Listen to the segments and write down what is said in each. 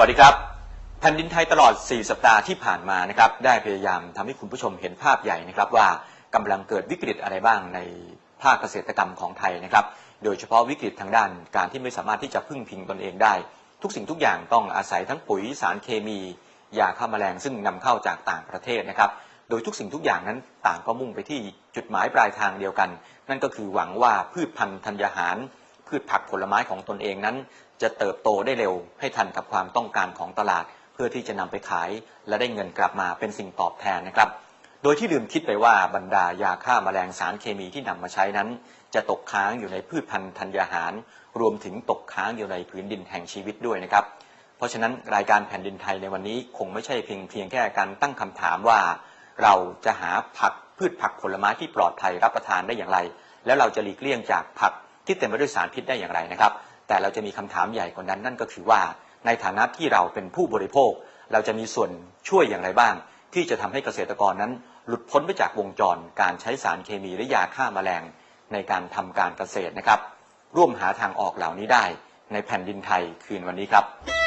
สวัสดีครับ แผ่นดินไทยตลอด 4 สัปดาห์ที่ผ่านมานะครับได้พยายามทำให้คุณผู้ชมเห็นภาพใหญ่นะครับว่ากำลังเกิดวิกฤตอะไรบ้างในภาคเกษตรกรรมของไทยนะครับ โดยเฉพาะวิกฤตทางด้านการที่ไม่สามารถที่จะพึ่งพิงตนเองได้ ทุกสิ่งทุกอย่างต้องอาศัยทั้งปุ๋ยสารเคมี ยาฆ่าแมลงซึ่งนำเข้าจากต่างประเทศนะครับโดยทุกสิ่งทุกอย่างนั้นต่างก็มุ่งไปที่จุดหมายปลายทางเดียวกัน นั่นก็คือหวังว่าพืชพันธุ์ธัญญาหาร พืชผักผลไม้ของตนเองนั้น จะเติบโตได้เร็วให้ทันกับความต้องการของตลาด เพื่อที่จะนำไปขาย และได้เงินกลับมาเป็นสิ่งตอบแทนนะครับ โดยที่ลืมคิดไปว่าบรรดายาฆ่าแมลงสารเคมีที่นำมาใช้นั้น จะตกค้างอยู่ในพืชพันธุ์ธัญญาหาร รวมถึงตกค้างอยู่ในพื้นดินแห่งชีวิตด้วยนะครับ เพราะฉะนั้นรายการแผ่นดินไทยในวันนี้คงไม่ใช่เพียงเพียงแค่การตั้งคำถามว่า เราจะหาผักพืชผักผลไม้ที่ปลอดภัยรับประทานได้อย่างไร แล้วเราจะหลีกเลี่ยงจากผักที่เต็มไปด้วยสารพิษได้อย่างไรนะครับ แต่เราจะมีคำถามใหญ่กว่านั้นนั่นก็คือว่า ในฐานะที่เราเป็นผู้บริโภค เราจะมีส่วนช่วยอย่างไรบ้าง ที่จะทำให้เกษตรกรนั้น หลุดพ้นไปจากวงจร การใช้สารเคมีและยาฆ่าแมลง ในการทำการเกษตรนะครับ ร่วมหาทางออกเหล่านี้ได้ ในแผ่นดินไทยคืนวันนี้ครับ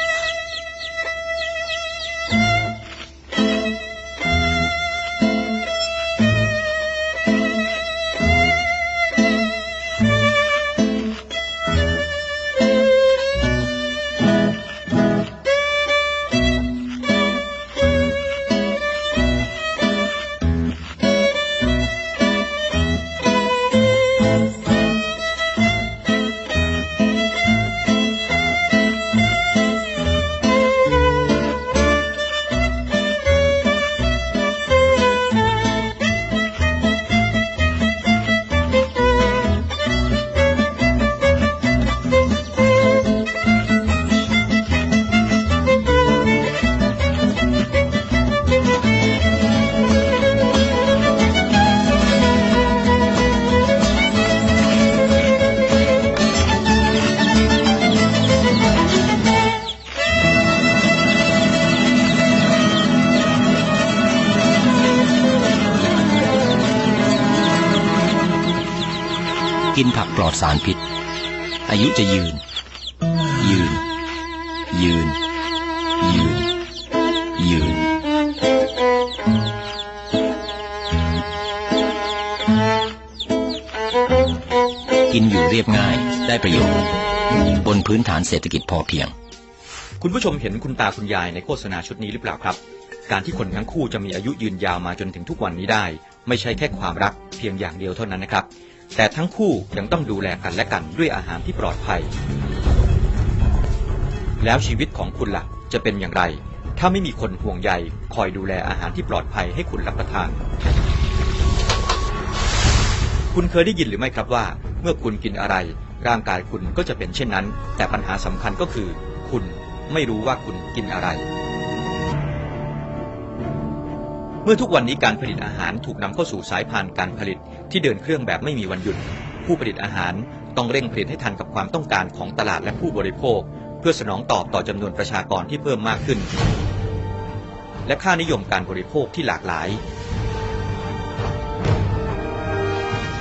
ปลอดสารพิษ อายุจะยืน ยืน ยืน ยืน ยืน กินอยู่เรียบง่ายได้ประโยชน์ บนพื้นฐานเศรษฐกิจพอเพียง คุณผู้ชมเห็นคุณตาคุณยายในโฆษณาชุดนี้หรือเปล่าครับ การที่คนทั้งคู่จะมีอายุยืนยาวมาจนถึงทุกวันนี้ได้ ไม่ใช่แค่ความรักเพียงอย่างเดียวเท่านั้นนะครับ แต่ทั้งคู่ยังต้องดูแลกันและกันด้วยอาหารที่ปลอดภัย แล้วชีวิตของคุณล่ะจะเป็นอย่างไร ถ้าไม่มีคนห่วงใยคอยดูแลอาหารที่ปลอดภัยให้คุณรับประทาน คุณเคยได้ยินหรือไม่ครับว่า เมื่อคุณกินอะไร ร่างกายคุณก็จะเป็นเช่นนั้น แต่ปัญหาสำคัญก็คือ คุณไม่รู้ว่าคุณกินอะไรเมื่อทุกวันนี้การผลิตอาหารถูกนำเข้าสู่สายพานการผลิต ที่เดินเครื่องแบบไม่มีวันหยุด ผู้ผลิตอาหารต้องเร่งผลิตให้ทันกับความต้องการของตลาดและผู้บริโภค เพื่อสนองตอบต่อจำนวนประชากรที่เพิ่มมากขึ้น และค่านิยมการบริโภคที่หลากหลาย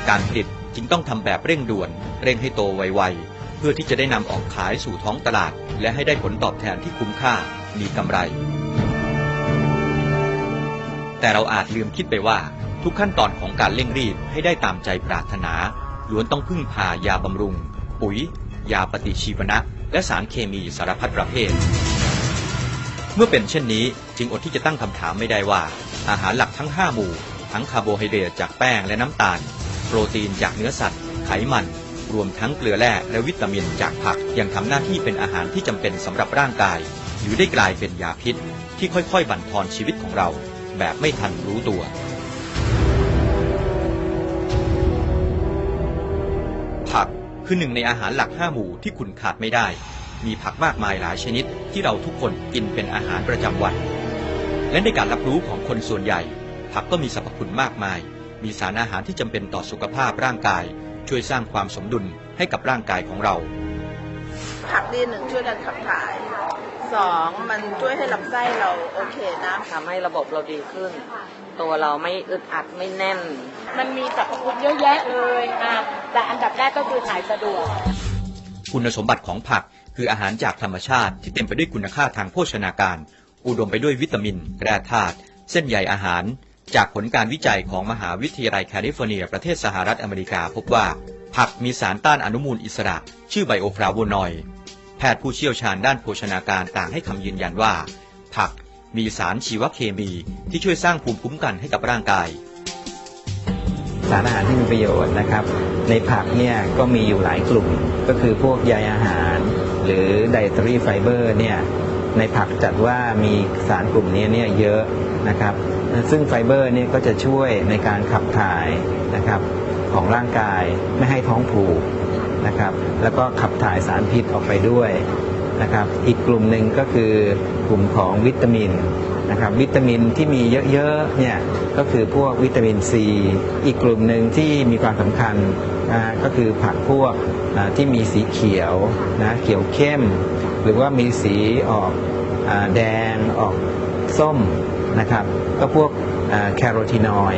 การผลิตจึงต้องทำแบบเร่งด่วน เร่งให้โตไวๆเพื่อที่จะได้นำออกขายสู่ท้องตลาด และให้ได้ผลตอบแทนที่คุ้มค่ามีกำไร แต่เราอาจลืมคิดไปว่า ทุกขั้นตอนของการเร่งรีบให้ได้ตามใจปรารถนาล้วนต้องพึ่งพายาบำรุง ปุ๋ย ยาปฏิชีวนะ และสารเคมีสารพัดประเภท เมื่อเป็นเช่นนี้จึงอดที่จะตั้งคำถามไม่ได้ว่า อาหารหลักทั้ง 5 หมู่ ทั้งคาร์โบไฮเดรตจากแป้งและน้ำตาล โปรตีนจากเนื้อสัตว์ ไขมัน รวมทั้งเกลือแร่และวิตามินจากผักยังทำหน้าที่เป็นอาหารที่จำเป็นสำหรับร่างกาย หรือได้กลายเป็นยาพิษ ที่ค่อยๆ บั่นทอนชีวิตของเรา แบบไม่ทันรู้ตัว คือหนึ่งในอาหารหลักห้าหมู่ที่คุณขาดไม่ได้ มีผักมากมายหลายชนิดที่เราทุกคนกินเป็นอาหารประจำวัน และในการรับรู้ของคนส่วนใหญ่ ผักก็มีสรรพคุณมากมาย มีสารอาหารที่จำเป็นต่อสุขภาพร่างกาย ช่วยสร้างความสมดุลให้กับร่างกายของเรา ผักดีหนึ่งช่วยดันขับถ่าย สองมันช่วยให้ลำไส้เราโอเคนะทำให้ระบบเราดีขึ้น ตัวเราไม่อึดอัดไม่แน่น มันมีสรรพคุณเยอะแยะเลยอะแต่อันดับแรกก็คือถ่ายสะดวก คุณสมบัติของผักคืออาหารจากธรรมชาติที่เต็มไปด้วยคุณค่าทางโภชนาการ อุดมไปด้วยวิตามินแร่ธาตุเส้นใยอาหาร จากผลการวิจัยของมหาวิทยาลัยแคลิฟอร์เนีย ประเทศสหรัฐอเมริกา พบว่า ผักมีสารต้านอนุมูลอิสระ ชื่อไบโอฟลาโวนอยด์ แพทย์ผู้เชี่ยวชาญด้านโภชนาการต่างให้คำยืนยันว่า ผักมีสารชีวเคมีที่ช่วยสร้างภูมิคุ้มกันให้กับร่างกาย สารอาหารที่มีประโยชน์นะครับ ในผักเนี่ยก็มีอยู่หลายกลุ่ม ก็คือพวกใยอาหาร หรือ dietary fiber เนี่ยในผักจัดว่ามีสารกลุ่มนี้เนี่ยเยอะนะครับ ซึ่งไฟเบอร์เนี่ยก็จะช่วยในการขับถ่ายนะครับของร่างกายไม่ให้ท้องผูก นะครับ แล้วก็ขับถ่ายสารพิษออกไปด้วยนะครับ อีกกลุ่มหนึ่งก็คือกลุ่มของวิตามินนะครับวิตามินที่มีเยอะๆเนี่ยก็คือพวกวิตามินซีอีกกลุ่มหนึ่งที่มีความสำคัญนะก็คือผักพวกที่มีสีเขียวนะเขียวเข้ม หรือว่ามีสีออกอแดงออกส้มนะครับ ก็พวกแคโรทีนอย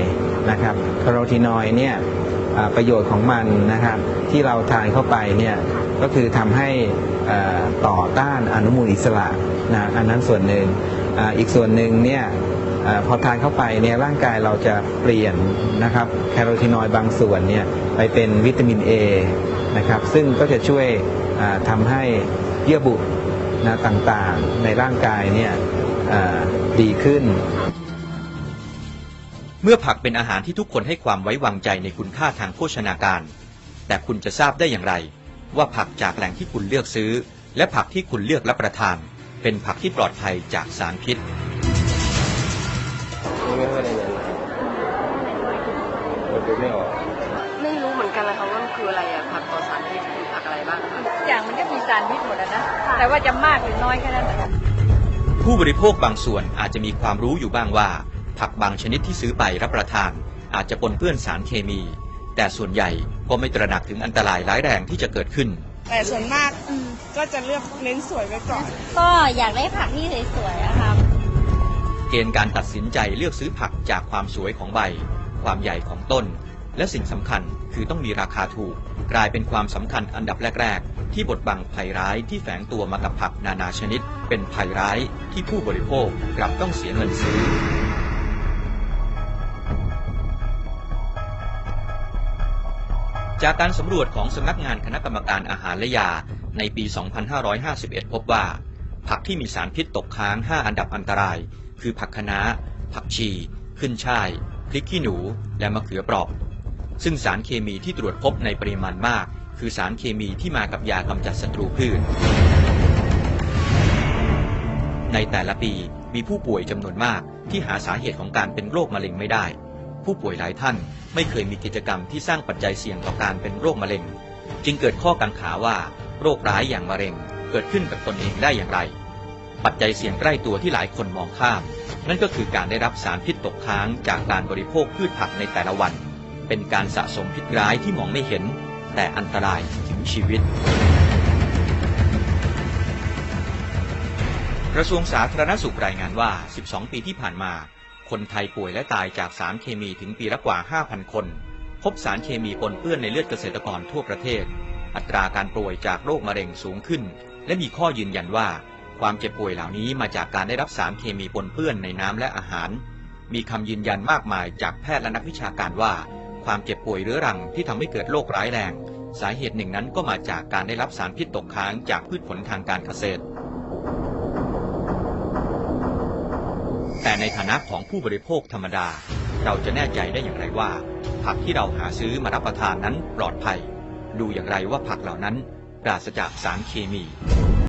นะครับแคโรทีนอยเนี่ย ประโยชน์ของมันนะครับ ที่เราทานเข้าไปเนี่ยก็คือทำให้ต่อต้านอนุมูลอิสระนะอันนั้นส่วนหนึ่งออีกส่วนหนึ่งเนี่ยอพอทานเข้าไปเนี่ยร่างกายเราจะเปลี่ยนนะครับแคโรทีนอยด์บางส่วนเนี่ยไปเป็นวิตามิน A นะครับซึ่งก็จะช่วยอ่าทำให้เยื่อบุนะต่างๆในร่างกายเนี่ยดีขึ้น เมื่อผักเป็นอาหารที่ทุกคนให้ความไว้วางใจในคุณค่าทางโภชนาการ แต่คุณจะทราบได้อย่างไร ว่าผักจากแหล่งที่คุณเลือกซื้อ และผักที่คุณเลือกรับประทาน เป็นผักที่ปลอดภัยจากสารพิษไม่รู้เหมือนกันเลยค่ะว่ามันคืออะไรอะผักต่อสารพิษคือผักอะไรบ้างคะทุกอย่างมันก็มีสารพิษหมดอะนะ แต่ว่าจะมากหรือน้อยแค่นั้นแหละผู้บริโภคบางส่วนอาจจะมีความรู้อยู่บ้างว่า ผักบางชนิดที่ซื้อไปรับประทาน อาจจะปนเปื้อนสารเคมี แต่ส่วนใหญ่ก็ไม่ตระหนักถึงอันตรายร้ายแรงที่จะเกิดขึ้น แต่ส่วนมากก็จะเลือกเน้นสวยไว้ก่อน ก็อยากได้ผักที่สวยๆอะครับ เกณฑ์การตัดสินใจเลือกซื้อผักจากความสวยของใบ ความใหญ่ของต้น และสิ่งสำคัญคือต้องมีราคาถูก กลายเป็นความสำคัญอันดับแรก ๆ ที่บทบังภัยร้ายที่แฝงตัวมากับผักนานาชนิด เป็นภัยร้ายที่ผู้บริโภคกลับต้องเสียเงินซื้อ จากการสำรวจของสำนักงานคณะกรรมการอาหารและยาในปี 2551 พบว่า ผักที่มีสารพิษตกค้าง 5 อันดับอันตราย คือผักคะน้า ผักชี ขึ้นช่าย พริกขี้หนู และมะเขือเปราะ ซึ่งสารเคมีที่ตรวจพบในปริมาณมาก คือสารเคมีที่มากับยากำจัดศัตรูพืช ในแต่ละปีมีผู้ป่วยจำนวนมากที่หาสาเหตุของการเป็นโรคมะเร็งไม่ได้ ผู้ป่วยหลายท่านไม่เคยมีกิจกรรมที่สร้างปัจจัยเสี่ยงต่อการเป็นโรคมะเร็ง จึงเกิดข้อกังขาว่า โรคร้ายอย่างมะเร็ง เกิดขึ้นกับตนเองได้อย่างไร ปัจจัยเสี่ยงใกล้ตัวที่หลายคนมองข้าม นั่นก็คือการได้รับสารพิษตกค้างจากการบริโภคพืชผักในแต่ละวัน เป็นการสะสมพิษร้ายที่มองไม่เห็น แต่อันตรายถึงชีวิตกระทรวงสาธารณสุขรายงานว่า 12 ปีที่ผ่านมา คนไทยป่วยและตายจากสารเคมีถึงปีละกว่า 5,000 คน พบสารเคมีปนเปื้อนในเลือดเกษตรกรทั่วประเทศ อัตราการป่วยจากโรคมะเร็งสูงขึ้น และมีข้อยืนยันว่า ความเจ็บป่วยเหล่านี้มาจากการได้รับสารเคมีปนเปื้อนในน้ำและอาหาร มีคำยืนยันมากมายจากแพทย์และนักวิชาการว่า ความเจ็บป่วยเรื้อรังที่ทำให้เกิดโรคร้ายแรง สาเหตุหนึ่งนั้นก็มาจากการได้รับสารพิษตกค้างจากพืชผลทางการเกษตร แต่ในฐานะของผู้บริโภคธรรมดา เราจะแน่ใจได้อย่างไรว่า ผักที่เราหาซื้อมารับประทานนั้นปลอดภัย ดูอย่างไรว่าผักเหล่านั้นปราศจากสารเคมี